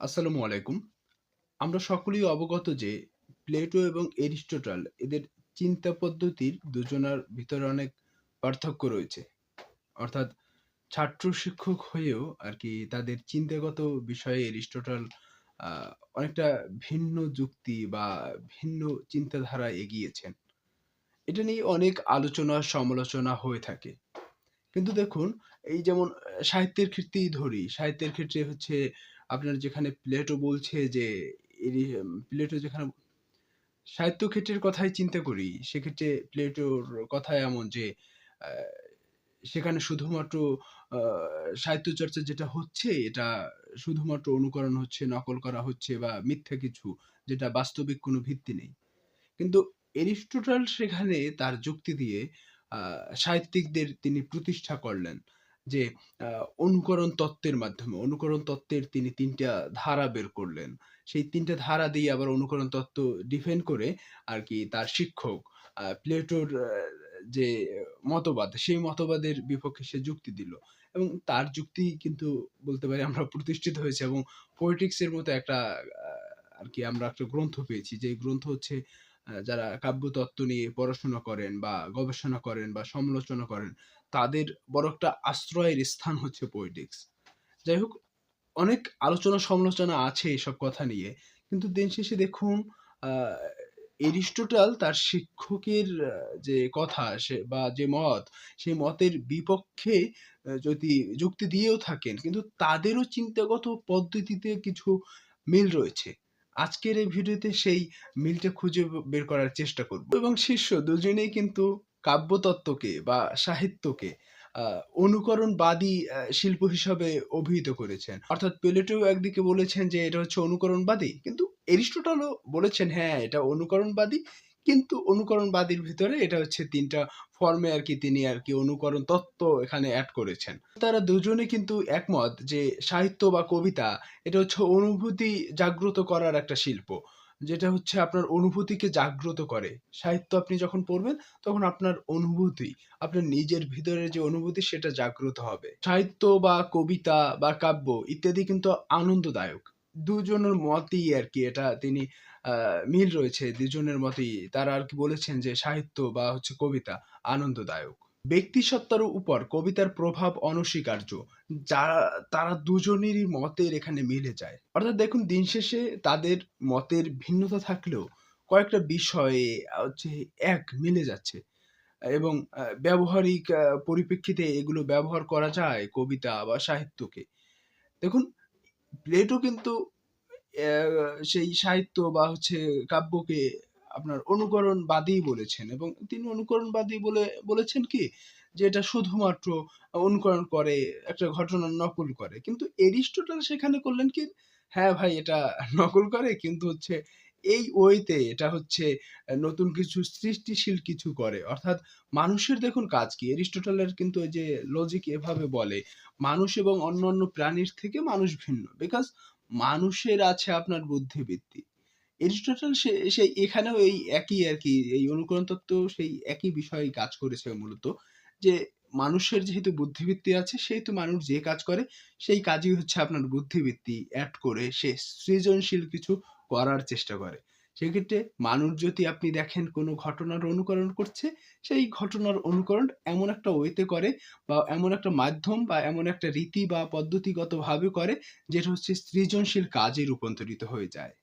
আসসালামু আলাইকুম। আমরা সকলেই অবগত যে প্লেটো এবং এরিস্টটল এদের চিন্তা পদ্ধতির দুজনার ভিতরে অনেক পার্থক্য রয়েছে। অর্থাৎ ছাত্র শিক্ষক হয়েও আরকি তাদের চিন্তাগত বিষয়ে এরিস্টটল অনেকটা ভিন্ন যুক্তি বা ভিন্ন চিন্তাধারা এগিয়েছেন। এটা নিয়ে অনেক আলোচনা সমালোচনা হয়ে থাকে। কিন্তু দেখুন এই যেমন সাহিত্যের ক্ষেত্রেই ধরি, সাহিত্যের ক্ষেত্রে হচ্ছে আপনার যেখানে প্লেটো বলছে যে প্লেটো যেখানে সাহিত্য ক্ষেত্রের কথাই চিন্তা করি, সেক্ষেত্রে প্লেটোর কথা এমন যে সেখানে শুধুমাত্র সাহিত্য চর্চা যেটা হচ্ছে এটা শুধুমাত্র অনুকরণ হচ্ছে, নকল করা হচ্ছে বা মিথ্যা কিছু যেটা বাস্তবিক কোনো ভিত্তি নেই। কিন্তু এরিস্টটল সেখানে তার যুক্তি দিয়ে সাহিত্যিকদের তিনি প্রতিষ্ঠা করলেন যে অনুকরণ তত্ত্বের মাধ্যমে অনুকরণ তত্ত্বের তিনি ৩ টা ধারা বের করলেন। সেই ৩ টা ধারা দিয়ে আবার অনুকরণ তত্ত্ব ডিফেন্ড করে আরকি তার শিক্ষক প্লেটোর যে মতবাদ, সেই মতবাদের বিপক্ষে সে যুক্তি দিল। এবং তার যুক্তি কিন্তু বলতে পারি আমরা প্রতিষ্ঠিত হয়েছে এবং পোয়েটিক্স এর মতো একটা আর কি আমরা একটা গ্রন্থ পেয়েছি। যে গ্রন্থ হচ্ছে যারা কাব্যতত্ত্ব নিয়ে পড়াশোনা করেন বা গবেষণা করেন বা সমালোচনা করেন, তাদের বড় একটা আশ্রয়ের স্থান হচ্ছে পোয়েটিক্স। যাই হোক, অনেক আলোচনা সমালোচনা আছে এসব কথা নিয়ে। কিন্তু দিন শেষে দেখুন এরিস্টোটাল তার শিক্ষকের যে কথা সে বা যে মত, সেই মতের বিপক্ষে যদি যুক্তি দিয়েও থাকেন, কিন্তু তাদেরও চিন্তাগত পদ্ধতিতে কিছু মিল রয়েছে। আজকের এই ভিডিওতে সেই মিলটা খুঁজে বের করার চেষ্টা করব। এবং শিষ্য দুজনেই কিন্তু কাব্যতত্ত্বকে বা সাহিত্যকে অনুকরণবাদী শিল্প হিসাবে অভিহিত করেছেন। অর্থাৎ প্লেটো একদিকে বলেছেন যে এটা হচ্ছে অনুকরণবাদী। কিন্তু এরিস্টটলও বলেছেন হ্যাঁ, এটা অনুকরণবাদী। কিন্তু অনুকরণবাদীর ভিতরে এটা হচ্ছে তিনটা ফর্মে আর কি তিনি আরকি অনুকরণ তত্ত্ব এখানে এড করেছেন। তারা দুজনে কিন্তু একমত যে সাহিত্য বা কবিতা এটা হচ্ছে অনুভূতি জাগ্রত করার একটা শিল্প। যেটা হচ্ছে আপনার অনুভূতিকে জাগ্রত করে। সাহিত্য আপনি যখন পড়বেন তখন আপনার অনুভূতি, আপনার নিজের ভিতরে যে অনুভূতি সেটা জাগ্রত হবে। সাহিত্য বা কবিতা বা কাব্য ইত্যাদি কিন্তু আনন্দদায়ক। দুজনের মতই আর কি এটা তিনি মিল রয়েছে, দুজনের মতেই। তারা আর কি বলেছেন যে সাহিত্য বা হচ্ছে কবিতা আনন্দদায়ক। ব্যক্তিসত্তার উপর কবিতার প্রভাব অনস্বীকার্য। যারা, তারা দুজনেরই মতের এখানে মিলে যায়। অর্থাৎ দেখুন, দিন শেষে তাদের মতের ভিন্নতা থাকলেও কয়েকটা বিষয়ে হচ্ছে এক মিলে যাচ্ছে। এবং ব্যবহারিক পরিপ্রেক্ষিতে এগুলো ব্যবহার করা যায় কবিতা বা সাহিত্যকে। দেখুন প্লেটো কিন্তু সেই সাহিত্য বা হচ্ছে কাব্যকে আপনার অনুকরণবাদী বলেছেন এবং তিনি অনুকরণবাদী বলে বলেছেন কি? যে এটা শুধুমাত্র অনুকরণ করে, একটা ঘটনার নকল করে। কিন্তু এরিস্টটল সেখানে করলেন কি? হ্যাঁ ভাই এটা নকল করে কিন্তু হচ্ছে এই ওয়েতে এটা হচ্ছে নতুন কিছু সৃষ্টিশীল কিছু করে। অর্থাৎ মানুষের দেখুন কাজ কি? এরিস্টটলের কিন্তু যে লজিক এভাবে বলে, মানুষ এবং অন্যান্য প্রাণীর থেকে মানুষ ভিন্ন। বিকজ মানুষের আছে আপনার বুদ্ধিবৃত্তি। এরিস্টটল সেই এখানেও এই একই আরকি এই অনুকরণ তত্ত্ব সেই একই বিষয়ে কাজ করেছে মূলত। যে মানুষের যেহেতু বুদ্ধিবৃত্তি আছে সেহেতু মানুষ যে কাজ করে সেই কাজই হচ্ছে আপনার বুদ্ধিবৃত্তি অ্যাড করে সে সৃজনশীল কিছু করার চেষ্টা করে। সেক্ষেত্রে মানুষ যদি আপনি দেখেন কোনো ঘটনার অনুকরণ করছে, সেই ঘটনার অনুকরণ এমন একটা ওয়েতে করে বা এমন একটা মাধ্যম বা এমন একটা রীতি বা পদ্ধতিগতভাবে করে যেটা হচ্ছে সৃজনশীল কাজে রূপান্তরিত হয়ে যায়।